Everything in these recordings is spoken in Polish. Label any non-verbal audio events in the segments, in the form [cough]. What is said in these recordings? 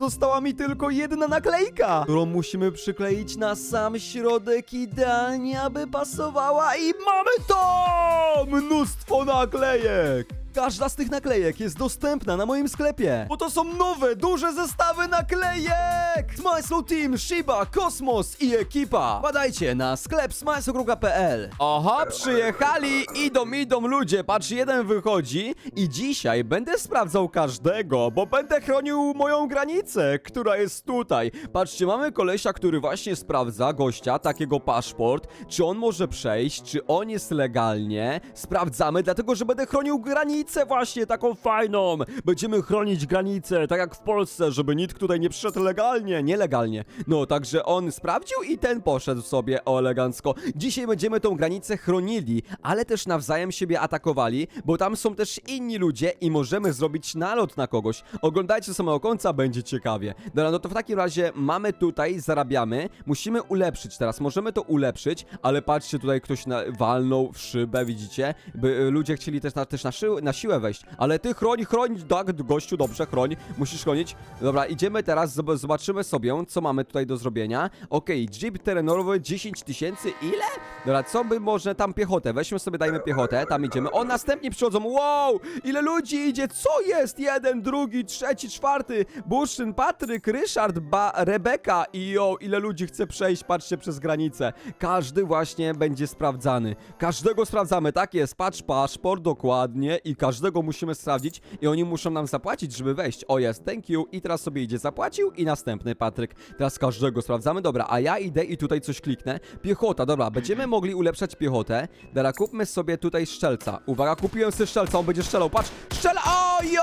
Została mi tylko jedna naklejka, którą musimy przykleić na sam środek idealnie, aby pasowała i mamy to! Mnóstwo naklejek! Każda z tych naklejek jest dostępna na moim sklepie, bo to są nowe, duże zestawy naklejek! Smysl Team, Shiba, Kosmos i ekipa! Badajcie na sklep smysl.pl Aha, przyjechali, idą, idą ludzie, patrz, jeden wychodzi i dzisiaj będę sprawdzał każdego, bo będę chronił moją granicę, która jest tutaj. Patrzcie, mamy kolesia, który właśnie sprawdza gościa, takiego paszport, czy on może przejść, czy on jest legalnie. Sprawdzamy, dlatego, że będę chronił granicę właśnie, taką fajną. Będziemy chronić granicę, tak jak w Polsce, żeby nikt tutaj nie przyszedł legalnie, nielegalnie. No, także on sprawdził i ten poszedł sobie elegancko. Dzisiaj będziemy tą granicę chronili, ale też nawzajem siebie atakowali, bo tam są też inni ludzie i możemy zrobić nalot na kogoś. Oglądajcie do samego końca, będzie ciekawie. Dobra, no to w takim razie mamy tutaj, zarabiamy, musimy ulepszyć teraz, możemy to ulepszyć, ale patrzcie, tutaj ktoś na, walnął w szybę, widzicie? By, y, ludzie chcieli też na, też na, szy, na siłę wejść, ale ty chroń, chroń, tak, gościu, dobrze, chroń, musisz chronić. Dobra, idziemy teraz, zob- zobaczymy sobie, co mamy tutaj do zrobienia. Okej, jeep terenowy 10 tysięcy, ile? Dobra, co by może tam piechotę, weźmy sobie, dajmy piechotę, tam idziemy. O, następnie przychodzą, wow, ile ludzi idzie, co jest? Jeden, drugi, trzeci, czwarty, Buszyn, Patryk, Ryszard, ba, Rebeka i jo, ile ludzi chce przejść, patrzcie, przez granicę. Każdy właśnie będzie sprawdzany. Każdego sprawdzamy, tak jest, patrz paszport dokładnie i każdego musimy sprawdzić i oni muszą nam zapłacić, żeby wejść. O jest, thank you i teraz sobie idzie, zapłacił i następny Patryk. Teraz każdego sprawdzamy, dobra, a ja idę i tutaj coś kliknę. Piechota, dobra, będziemy mogli ulepszać piechotę. Dobra, kupmy sobie tutaj szczelca. Uwaga, kupiłem sobie szczelca, on będzie strzelał, patrz, strzela, o jo,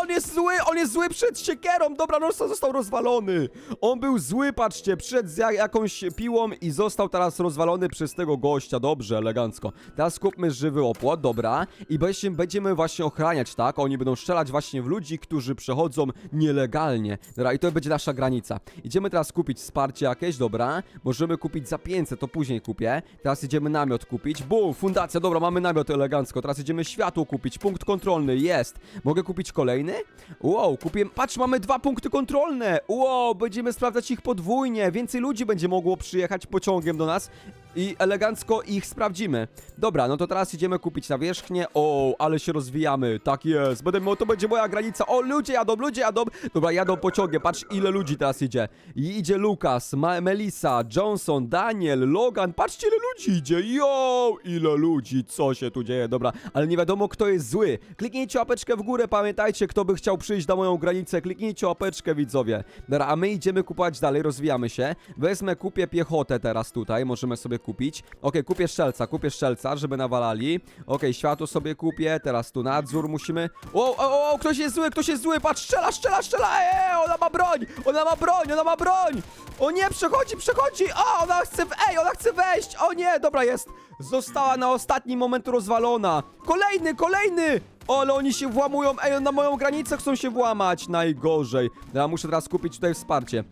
on jest zły, on jest zły przed siekierą, dobra, no został rozwalony. On był zły, patrzcie, ja- jakąś piłą i został teraz rozwalony przez tego gościa, dobrze, elegancko. Teraz kupmy żywy opłot, dobra, i będziemy, będziemy właśnie ochraniać, tak? Oni będą strzelać właśnie w ludzi, którzy przechodzą nielegalnie. Dobra, i to będzie nasza granica. Idziemy teraz kupić wsparcie jakieś, dobra, możemy kupić za 500, to później kupię. Teraz idziemy namiot kupić, bum, fundacja, dobra, mamy namiot elegancko. Teraz idziemy światło kupić, punkt kontrolny, jest. Mogę kupić kolejny? Wow, kupiłem, patrz, mamy dwa punkty kontrolne. Wow, będziemy sprawdzać ich podwójnie, więcej ludzi będzie mogło przyjechać pociągiem do nas i elegancko ich sprawdzimy. Dobra, no to teraz idziemy kupić nawierzchnię. O, ale się rozwijamy. Tak jest. Będę, to będzie moja granica. O, ludzie jadą, ludzie jadą. Dobra, jadą pociągiem. Patrz, ile ludzi teraz idzie. I idzie Lukas, Ma Melissa, Johnson, Daniel, Logan. Patrzcie, ile ludzi idzie. Yo, ile ludzi. Co się tu dzieje? Dobra, ale nie wiadomo, kto jest zły. Kliknijcie łapeczkę w górę. Pamiętajcie, kto by chciał przyjść na moją granicę. Kliknijcie łapeczkę, widzowie. Dobra, a my idziemy kupować dalej. Rozwijamy się. Wezmę, kupię piechotę teraz tutaj. Możemy sobie kupić. Okej, kupię szczelca, kupię szczelca, żeby nawalali. Okej, światło sobie kupię, teraz tu nadzór musimy. O, o, o, ktoś jest zły, ktoś jest zły, patrz, strzela, strzela, strzela, eee, ona ma broń, ona ma broń, ona ma broń. O nie, przechodzi, przechodzi, o, ona chce, ej, ona chce wejść, o nie, dobra, jest. Została na ostatni moment rozwalona. Kolejny, kolejny. O, ale oni się włamują, ej, na moją granicę chcą się włamać, najgorzej. Ja muszę teraz kupić tutaj wsparcie.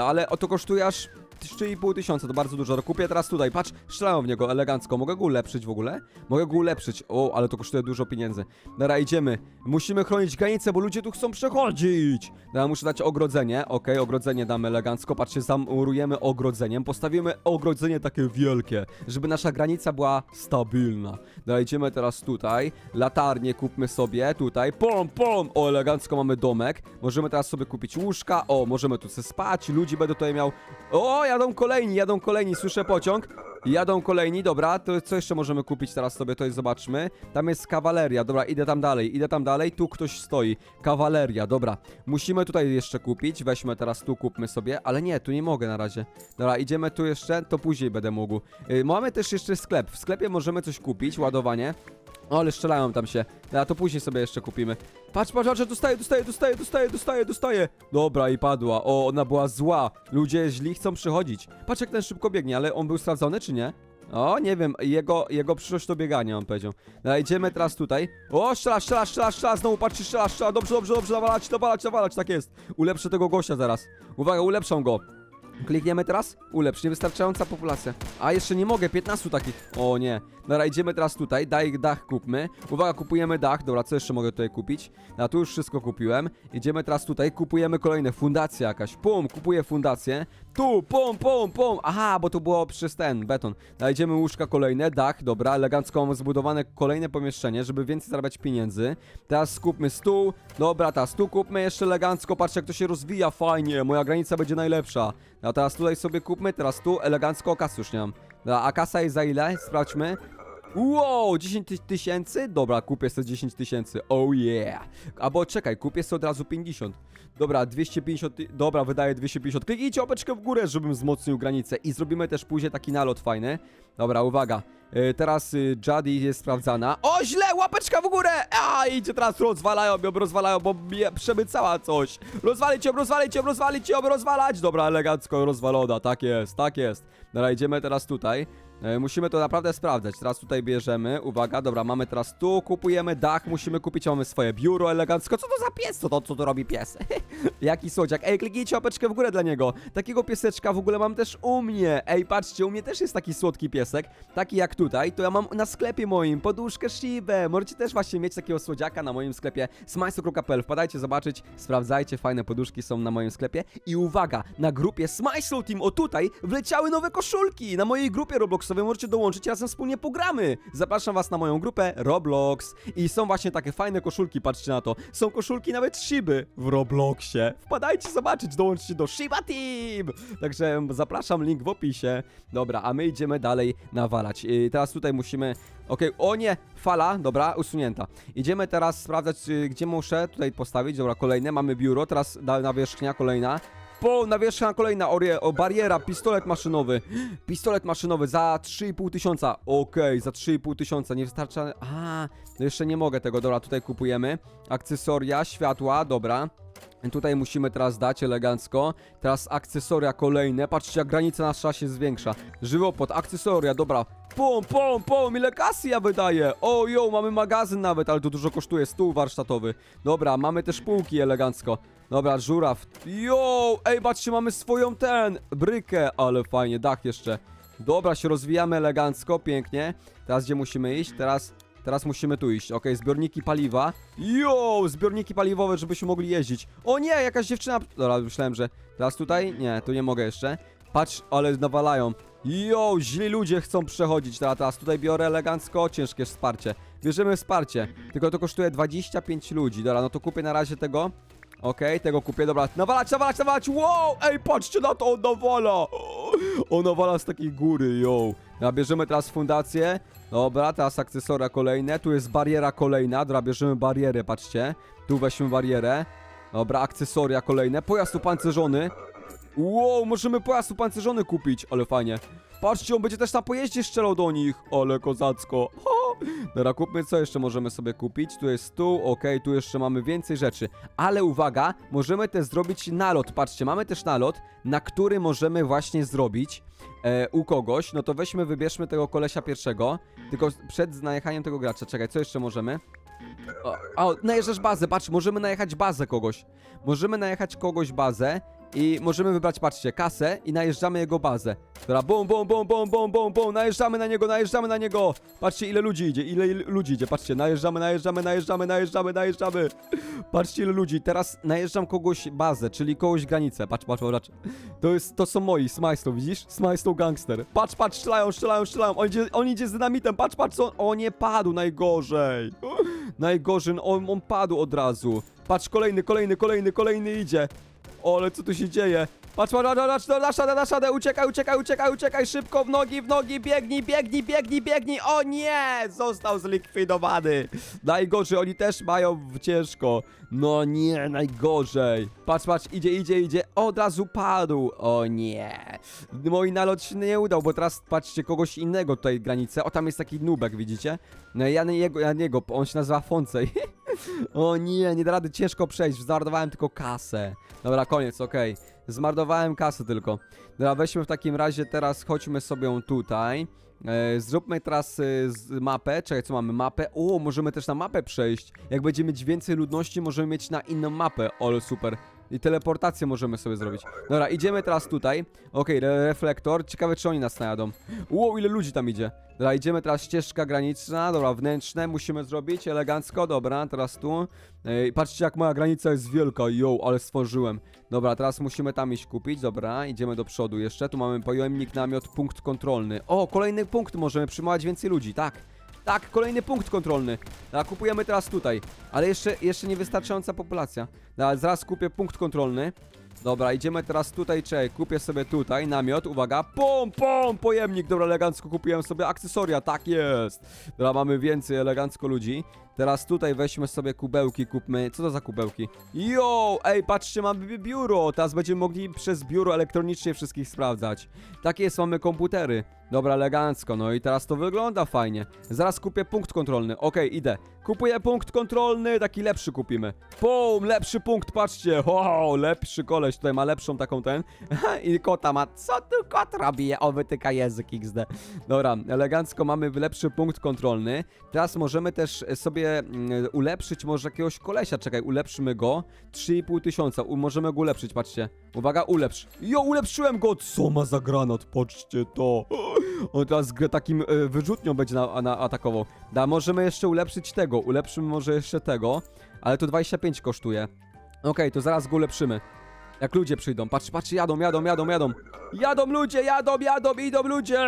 Ale o to kosztuje aż 3,5 tysiąca, to bardzo dużo. Kupię teraz tutaj, patrz, strzelają w niego elegancko. Mogę go ulepszyć w ogóle? Mogę go ulepszyć. O, ale to kosztuje dużo pieniędzy. Dobra, idziemy. Musimy chronić granicę, bo ludzie tu chcą przechodzić. Dobra, muszę dać ogrodzenie. Okej, ogrodzenie damy elegancko. Patrzcie, zamurujemy ogrodzeniem. Postawimy ogrodzenie takie wielkie, żeby nasza granica była stabilna. Dobra, idziemy teraz tutaj. Latarnię kupmy sobie tutaj. Pom, pom! O, elegancko mamy domek. Możemy teraz sobie kupić łóżka. O, możemy tu spać. Ludzi będę tutaj miał. O, jadą kolejni, jadą kolejni. Słyszę pociąg. Jadą kolejni, dobra, to co jeszcze możemy kupić teraz sobie, to jest, zobaczmy. Tam jest kawaleria, dobra, idę tam dalej, idę tam dalej, tu ktoś stoi. Kawaleria, dobra. Musimy tutaj jeszcze kupić, weźmy teraz tu, kupmy sobie, ale nie, tu nie mogę na razie. Dobra, idziemy tu jeszcze, to później będę mógł. Yy, mamy też jeszcze sklep, w sklepie możemy coś kupić, ładowanie. O, ale strzelają tam się. A to później sobie jeszcze kupimy. Patrz, patrz, patrz, dostaję, dostaję, dostaję, dostaję, dostaję, dostaję. Dobra, i padła. O, ona była zła. Ludzie źli chcą przychodzić. Patrz, jak ten szybko biegnie, ale on był sprawdzony, czy nie? O, nie wiem, jego, jego przyszłość to bieganie, on powiedział. Dobra, idziemy teraz tutaj. O, strzela, strzela, strzela, strzela, znowu patrzcie, strzela, strzela, dobrze, dobrze, dobrze, nawalać, nawalać, nawalać, tak jest. Ulepszę tego gościa zaraz. Uwaga, ulepszą go. Klikniemy teraz? Ulepsz, niewystarczająca populacja. A jeszcze nie mogę, 15 takich. O nie. Dobra, idziemy teraz tutaj, daj dach kupmy. Uwaga, kupujemy dach. Dobra, co jeszcze mogę tutaj kupić? Ja tu już wszystko kupiłem. Idziemy teraz tutaj, kupujemy kolejne. Fundacja jakaś. Pum, kupuję fundację. Tu, pum, pum, pum. Aha, bo to było przez ten beton. Znajdziemy łóżka kolejne, dach, dobra, elegancko zbudowane kolejne pomieszczenie, żeby więcej zarabiać pieniędzy. Teraz skupmy stół. Dobra, teraz tu kupmy jeszcze elegancko. Patrzcie, jak to się rozwija fajnie. Moja granica będzie najlepsza. A teraz tutaj sobie kupmy, teraz tu elegancko kasy już nie mam. Dobra, a kasa jest za ile? Sprawdźmy. Wow, 10 ty- tysięcy? Dobra, kupię sobie 10 tysięcy. Oh yeah. Albo czekaj, kupię sobie od razu 50. Dobra, 250. ty- Dobra, wydaję 250. Kliknijcie łapeczkę w górę, żebym wzmocnił granicę. I zrobimy też później taki nalot fajny. Dobra, uwaga. E, teraz y, Jadi jest sprawdzana. O, źle! Łapeczka w górę! A, idzie teraz, rozwalają ją, rozwalają, bo mnie przemycała coś. Rozwalić ją, rozwalić ją, rozwalić ją, rozwalać! Dobra, elegancko rozwalona, tak jest, tak jest. Dobra, idziemy teraz tutaj. E, Musimy to naprawdę sprawdzać. Teraz tutaj bierzemy. Uwaga, dobra, mamy teraz tu, kupujemy dach, musimy kupić, mamy swoje biuro elegancko. Co to za pies? Co to, co to robi pies? [laughs] Jaki słodziak. Ej, kliknijcie łapeczkę w górę dla niego. Takiego pieseczka w ogóle mam też u mnie. Ej, patrzcie, u mnie też jest taki słodki piesek. Taki jak tutaj. To ja mam na sklepie moim poduszkę Shibę. Możecie też właśnie mieć takiego słodziaka na moim sklepie smajso.pl. Wpadajcie zobaczyć, sprawdzajcie, fajne poduszki są na moim sklepie. I uwaga, na grupie Smajso Team, o tutaj, wleciały nowe koszulki. Na mojej grupie Robloxowej możecie dołączyć, razem wspólnie pogramy. Zapraszam was na moją grupę Roblox. I są właśnie takie fajne koszulki, patrzcie na to. Są koszulki nawet Shiby w Robloxie. Wpadajcie zobaczyć, dołączcie do Shiba Team. Także zapraszam, link w opisie. Dobra, a my idziemy dalej nawalać. I teraz tutaj musimy... Okej, o nie, fala, dobra, usunięta. Idziemy teraz sprawdzać, y, gdzie muszę tutaj postawić. Dobra, kolejne, mamy biuro, teraz da- nawierzchnia kolejna. Po, nawierzchnia kolejna, orie, o, bariera, pistolet maszynowy. Pistolet maszynowy za 3,5 tysiąca. Okej, za 3,5 tysiąca, nie wystarcza... A, no jeszcze nie mogę tego, dobra, tutaj kupujemy. Akcesoria, światła, dobra. Tutaj musimy teraz dać elegancko. Teraz akcesoria kolejne. Patrzcie, jak granica nasza się zwiększa. Żywopłot, akcesoria, dobra. Pum, pum, pum, ile kasy ja wydaję. O, jo, mamy magazyn nawet, ale to dużo kosztuje. Stół warsztatowy. Dobra, mamy też półki elegancko. Dobra, żuraw. Jo, ej, patrzcie, mamy swoją ten, brykę. Ale fajnie, dach jeszcze. Dobra, się rozwijamy elegancko, pięknie. Teraz gdzie musimy iść? Teraz Teraz musimy tu iść, okej, zbiorniki paliwa. Jo, zbiorniki paliwowe, żebyśmy mogli jeździć. O nie, jakaś dziewczyna... Dobra, myślałem, że teraz tutaj? Nie, tu nie mogę jeszcze. Patrz, ale nawalają. Jo, źli ludzie chcą przechodzić. Teraz, teraz tutaj biorę elegancko, ciężkie wsparcie. Bierzemy wsparcie, tylko to kosztuje 25 ludzi. Dobra, no to kupię na razie tego. Okej, tego kupię, dobra. Nawalać, nawalać, nawalać! Wow! Ej, patrzcie na to, on nawala! On nawala z takiej góry, yo. Dobra, bierzemy teraz fundację. Dobra, teraz akcesoria kolejne. Tu jest bariera kolejna. Dobra, bierzemy barierę, patrzcie. Tu weźmy barierę. Dobra, akcesoria kolejne. Pojazd upancerzony. Wow, możemy pojazd upancerzony kupić, ale fajnie. Patrzcie, on będzie też na pojeździe strzelał do nich. Ale kozacko. Ho. Dobra, kupmy, co jeszcze możemy sobie kupić. Tu jest stół, okej, tu jeszcze mamy więcej rzeczy. Ale uwaga, możemy też zrobić nalot. Patrzcie, mamy też nalot, na który możemy właśnie zrobić e, u kogoś. No to weźmy, wybierzmy tego kolesia pierwszego. Tylko przed najechaniem tego gracza. Czekaj, co jeszcze możemy? O, o, najeżdżasz bazę, patrz, możemy najechać bazę kogoś. Możemy najechać kogoś bazę i możemy wybrać, patrzcie, kasę i najeżdżamy jego bazę. Dobra, bum, bum, bum, bum, bum, bum, bum, najeżdżamy na niego, najeżdżamy na niego. Patrzcie, ile ludzi idzie, ile, ile ludzi idzie, patrzcie, najeżdżamy, najeżdżamy, najeżdżamy, najeżdżamy, najeżdżamy. [laughs] Patrzcie, ile ludzi. Teraz najeżdżam kogoś bazę, czyli kogoś granicę. Patrz, patrz, patrz. To jest, to są moi, Smajslow, widzisz? Smajslow gangster. Patrz, patrz, strzelają, strzelają, strzelają. On idzie, on idzie z dynamitem, patrz, patrz, on... O, nie padł, najgorzej. [laughs] Najgorzej, on, on padł od razu. Patrz, kolejny, kolejny, kolejny, kolejny idzie. O, ale co tu się dzieje? Patrz, patrz, patrz, patrz, na szadę, na szadę, uciekaj, uciekaj, uciekaj, uciekaj, szybko, w nogi, w nogi, biegnij, biegnij, biegnij, biegnij, o nie, został zlikwidowany. Najgorzej, oni też mają ciężko. No nie, najgorzej. Patrz, patrz, idzie, idzie, idzie, od razu padł. O nie. Mój nalot się nie udał, bo teraz patrzcie, kogoś innego tutaj granicę. O, tam jest taki nubek, widzicie? No ja nie jego, ja niego, on się nazywa Foncej. [laughs] [laughs] O nie, nie da rady ciężko przejść, zmarnowałem tylko kasę. Dobra, koniec, okej. Zmarnowałem kasę tylko. Dobra, weźmy w takim razie teraz, chodźmy sobie tutaj. E, zróbmy teraz e, z mapę. Czekaj, co mamy? Mapę. O, możemy też na mapę przejść. Jak będziemy mieć więcej ludności, możemy mieć na inną mapę. Ale super. I teleportację możemy sobie zrobić. Dobra, idziemy teraz tutaj. Okej, re reflektor. Ciekawe, czy oni nas najadą. Wow, ile ludzi tam idzie. Dobra, idziemy teraz ścieżka graniczna. Dobra, wnętrzne musimy zrobić elegancko. Dobra, teraz tu. Ej, patrzcie, jak moja granica jest wielka. Yo, ale stworzyłem. Dobra, teraz musimy tam iść kupić. Dobra, idziemy do przodu jeszcze. Tu mamy pojemnik, namiot, punkt kontrolny. O, kolejny punkt. Możemy przyjmować więcej ludzi, tak. Tak, kolejny punkt kontrolny. Dobra, kupujemy teraz tutaj. Ale jeszcze, jeszcze niewystarczająca populacja. Dobra, zaraz kupię punkt kontrolny. Dobra, idziemy teraz tutaj, czekaj, kupię sobie tutaj namiot, uwaga, pom, pom, pojemnik, dobra, elegancko kupiłem sobie akcesoria, tak jest. Dobra, mamy więcej elegancko ludzi. Teraz tutaj weźmy sobie kubełki, kupmy, co to za kubełki? Yo, ej, patrzcie, mamy bi- biuro, teraz będziemy mogli przez biuro elektronicznie wszystkich sprawdzać. Takie jest, mamy komputery. Dobra, elegancko, no i teraz to wygląda fajnie. Zaraz kupię punkt kontrolny, okej, idę. Kupuję punkt kontrolny, taki lepszy kupimy. Pum, lepszy punkt, patrzcie, wow, lepszy koleś, tutaj ma lepszą taką ten. [laughs] I kota ma, co tu kot robi? O, wytyka język XD. Dobra, elegancko mamy lepszy punkt kontrolny. Teraz możemy też sobie mm, ulepszyć może jakiegoś kolesia, czekaj, ulepszymy go. 3,5 tysiąca, U- możemy go ulepszyć, patrzcie. Uwaga, ulepsz. Jo, ulepszyłem go, co ma za granat, patrzcie to. [gasps] On teraz grę takim e, wyrzutnią będzie na, na atakował. Da, możemy jeszcze ulepszyć tego, ulepszymy może jeszcze tego, ale to 25 kosztuje. Okej, to zaraz go ulepszymy. Jak ludzie przyjdą, patrz, patrz, jadą, jadą, jadą, jadą. Jadą ludzie, jadą, jadą, idą ludzie!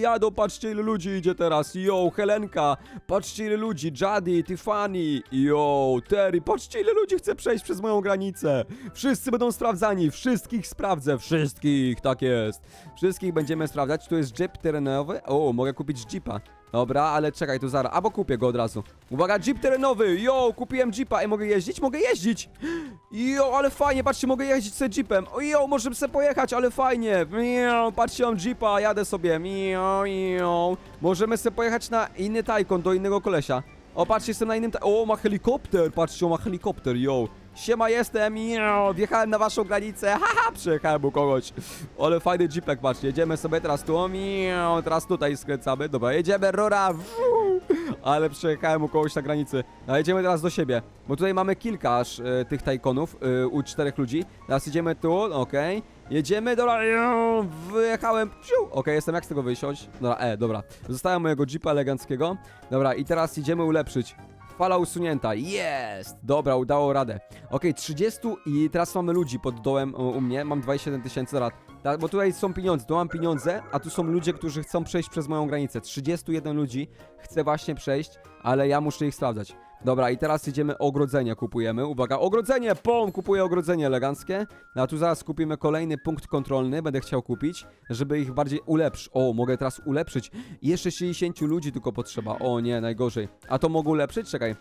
Jadą, patrzcie ile ludzi idzie teraz. Yo, Helenka, patrzcie ile ludzi, Jadi, Tiffany, yo, Terry, patrzcie ile ludzi chce przejść przez moją granicę. Wszyscy będą sprawdzani, wszystkich sprawdzę, wszystkich, tak jest. Wszystkich będziemy sprawdzać, tu jest jeep terenowy. O, mogę kupić jeepa. Dobra, ale czekaj, tu zaraz, albo kupię go od razu. Uwaga, jeep terenowy, yo, kupiłem jeepa, Ej, mogę jeździć? Mogę jeździć! Jo, ale fajnie, patrzcie, mogę jeździć sobie jeepem. Jo, możemy sobie pojechać, ale fajnie. Miau, patrzcie, mam jeepa, jadę sobie. Miau, miau. Możemy sobie pojechać na inny tajkon, do innego kolesia. O, patrzcie, jestem na innym O, ma helikopter, patrzcie, on ma helikopter, yo. Siema, jestem, wjechałem na waszą granicę, [laughs] haha, przejechałem u kogoś. Ale fajny jeepek, patrzcie, jedziemy sobie teraz tu, teraz tutaj skręcamy, dobra, jedziemy, rura, ale przejechałem u kogoś na granicy. A jedziemy teraz do siebie, bo tutaj mamy kilka aż e, tych tajkonów e, u czterech ludzi. Teraz idziemy tu, okej. Jedziemy, dobra, wyjechałem, Okej, okay, jestem, jak z tego wysiąść? Dobra, e, dobra. Zostałem mojego jeepa eleganckiego. Dobra, i teraz idziemy ulepszyć. Fala usunięta, jest! Dobra, udało radę. Okej, 30 i teraz mamy ludzi pod dołem u, u mnie, mam 27 tysięcy. Tak, bo tutaj są pieniądze, tu mam pieniądze, a tu są ludzie, którzy chcą przejść przez moją granicę. 31 ludzi chce właśnie przejść, ale ja muszę ich sprawdzać. Dobra, i teraz idziemy ogrodzenie, kupujemy. Uwaga, ogrodzenie! Pom! Kupuję ogrodzenie eleganckie. No, A tu zaraz kupimy kolejny punkt kontrolny, będę chciał kupić, żeby ich bardziej ulepszyć. O, mogę teraz ulepszyć. Jeszcze 60 ludzi tylko potrzeba. O nie, najgorzej. A to mogę ulepszyć? Czekaj.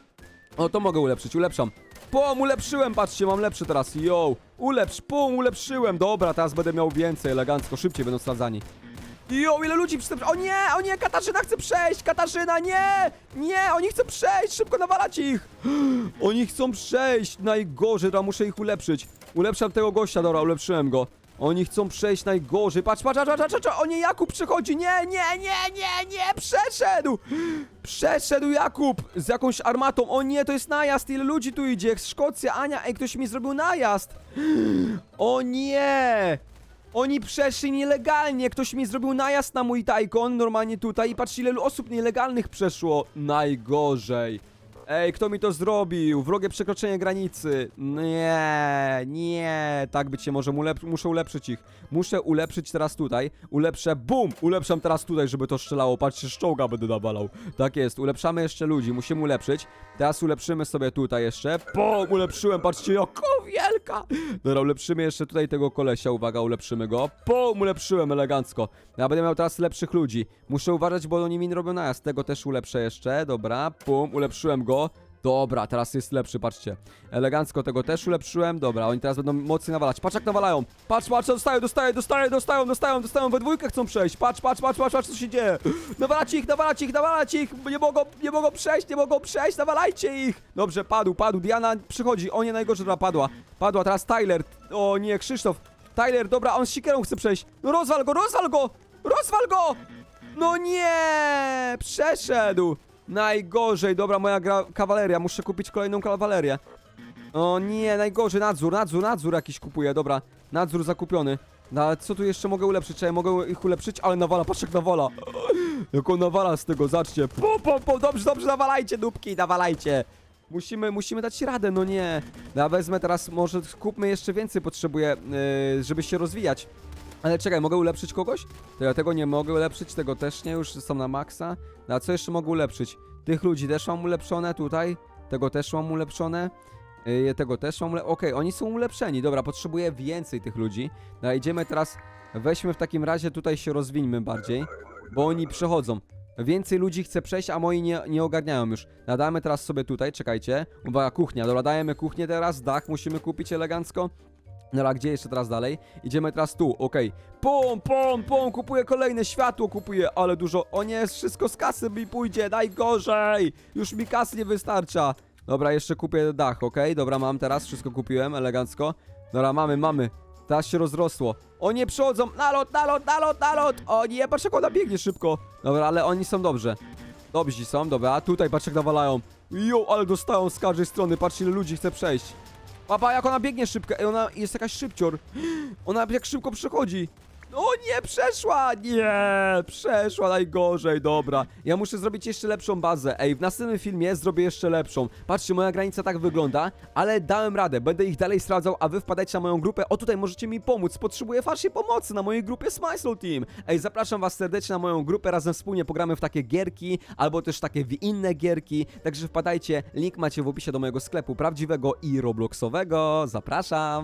O, to mogę ulepszyć, ulepszam. Pom, ulepszyłem, patrzcie, mam lepszy teraz. Yo, ulepsz, pom, ulepszyłem. Dobra, teraz będę miał więcej, elegancko, szybciej będą sprawdzani. Jo, ile ludzi przystęp... O nie, o nie, Katarzyna chce przejść! Katarzyna, nie! Nie, oni chcą przejść! Szybko nawalać ich! [gasps] Oni chcą przejść! Najgorzej, dobra, muszę ich ulepszyć. Ulepszam tego gościa, dobra, ulepszyłem go. Oni chcą przejść najgorzej. Patrz, patrz, patrz, patrz, patrz, o nie, Jakub przychodzi! Nie, nie, nie, nie, nie, przeszedł! Przeszedł Jakub z jakąś armatą. O nie, to jest najazd, ile ludzi tu idzie? Szkocja, Ania, ej, ktoś mi zrobił najazd! [gasps] O nie! Oni przeszli nielegalnie, ktoś mi zrobił najazd na mój tajkon, normalnie tutaj i patrzcie ile osób nielegalnych przeszło. Najgorzej. Ej, kto mi to zrobił? Wrogie przekroczenie granicy. Nie, nie, tak być nie może, ulep muszę ulepszyć ich. Muszę ulepszyć teraz tutaj. Ulepszę, bum! Ulepszam teraz tutaj, żeby to strzelało. Patrzcie, szczołga będę nawalał. Tak jest, ulepszamy jeszcze ludzi, musimy ulepszyć. Teraz ulepszymy sobie tutaj jeszcze. Bum! Ulepszyłem, patrzcie, jaka wielka! Dobra, ulepszymy jeszcze tutaj tego kolesia, uwaga, ulepszymy go. Bum! Ulepszyłem elegancko. Ja będę miał teraz lepszych ludzi. Muszę uważać, bo oni mi robią najazd. Tego też ulepszę jeszcze, dobra. Bum! Ulepszyłem go. Dobra, teraz jest lepszy, patrzcie. Elegancko tego też ulepszyłem. Dobra, oni teraz będą mocniej nawalać. Patrz jak nawalają. Patrz, patrz, dostają, dostają, dostają, dostają, dostają, dostają. We dwójkę chcą przejść. Patrz, patrz, patrz, patrz, patrz, co się dzieje. Nawalać ich, nawalać ich, nawalać ich. Nie mogą, nie mogą przejść, nie mogą przejść, nawalajcie ich. Dobrze, padł, padł. Diana przychodzi. O nie, najgorzej, dobra, padła. Padła, teraz Tyler. O nie, Krzysztof. Tyler, dobra, on z siekierą chce przejść. No rozwal go, rozwal go! Rozwal go! No nie! Przeszedł! Najgorzej, dobra, moja gra kawaleria. Muszę kupić kolejną kawalerię. O nie, najgorzej, nadzór, nadzór, nadzór jakiś kupuję, dobra. Nadzór zakupiony. No ale co tu jeszcze mogę ulepszyć? Czy ja mogę ich ulepszyć? Ale nawala, patrz jak nawala. Jak on nawala z tego, zaczcie. Po, po, po, dobrze, dobrze, nawalajcie, dupki, nawalajcie. Musimy, musimy dać radę, no nie. Ja wezmę teraz, może kupmy jeszcze więcej, potrzebuję, yy, żeby się rozwijać. Ale czekaj, mogę ulepszyć kogoś? To ja tego nie mogę ulepszyć, tego też nie, już są na maksa. No, a co jeszcze mogę ulepszyć? Tych ludzi też mam ulepszone tutaj. Tego też mam ulepszone. Yy, tego też mam ulepszone. Okej, oni są ulepszeni. Dobra, potrzebuję więcej tych ludzi. No, idziemy teraz, weźmy w takim razie, tutaj się rozwińmy bardziej. Bo oni przechodzą. Więcej ludzi chce przejść, a moi nie, nie ogarniają już. Nadamy teraz sobie tutaj, czekajcie. Uwaga, kuchnia. Dobra, dajemy kuchnię teraz. Dach musimy kupić elegancko. Dobra, gdzie jeszcze teraz dalej? Idziemy teraz tu, okej. Pum, pum, pum, kupuję kolejne światło, kupuję, ale dużo. O nie, wszystko z kasy mi pójdzie, najgorzej. Już mi kasy nie wystarcza. Dobra, jeszcze kupię dach, okej? Dobra, mam teraz, wszystko kupiłem, elegancko. Dobra, mamy, mamy. Teraz się rozrosło. O nie, przychodzą, nalot, nalot, nalot, nalot. O nie, patrz jak ona biegnie szybko. Dobra, ale oni są dobrze. Dobrzy są, dobra, tutaj patrz jak nawalają. Jo, ale dostają z każdej strony, patrz ile ludzi chce przejść. Papa, jak ona biegnie szybko, Ej, ona jest jakaś szybcior. [gasps] Ona jak szybko przechodzi. O nie, przeszła! Nie, przeszła najgorzej, dobra. Ja muszę zrobić jeszcze lepszą bazę. Ej, w następnym filmie zrobię jeszcze lepszą. Patrzcie, moja granica tak wygląda, ale dałem radę. Będę ich dalej sprawdzał, a wy wpadajcie na moją grupę. O, tutaj możecie mi pomóc. Potrzebuję waszej pomocy na mojej grupie Smysl Team. Ej, zapraszam was serdecznie na moją grupę. Razem wspólnie pogramy w takie gierki, albo też takie inne gierki. Także wpadajcie. Link macie w opisie do mojego sklepu prawdziwego i robloxowego. Zapraszam.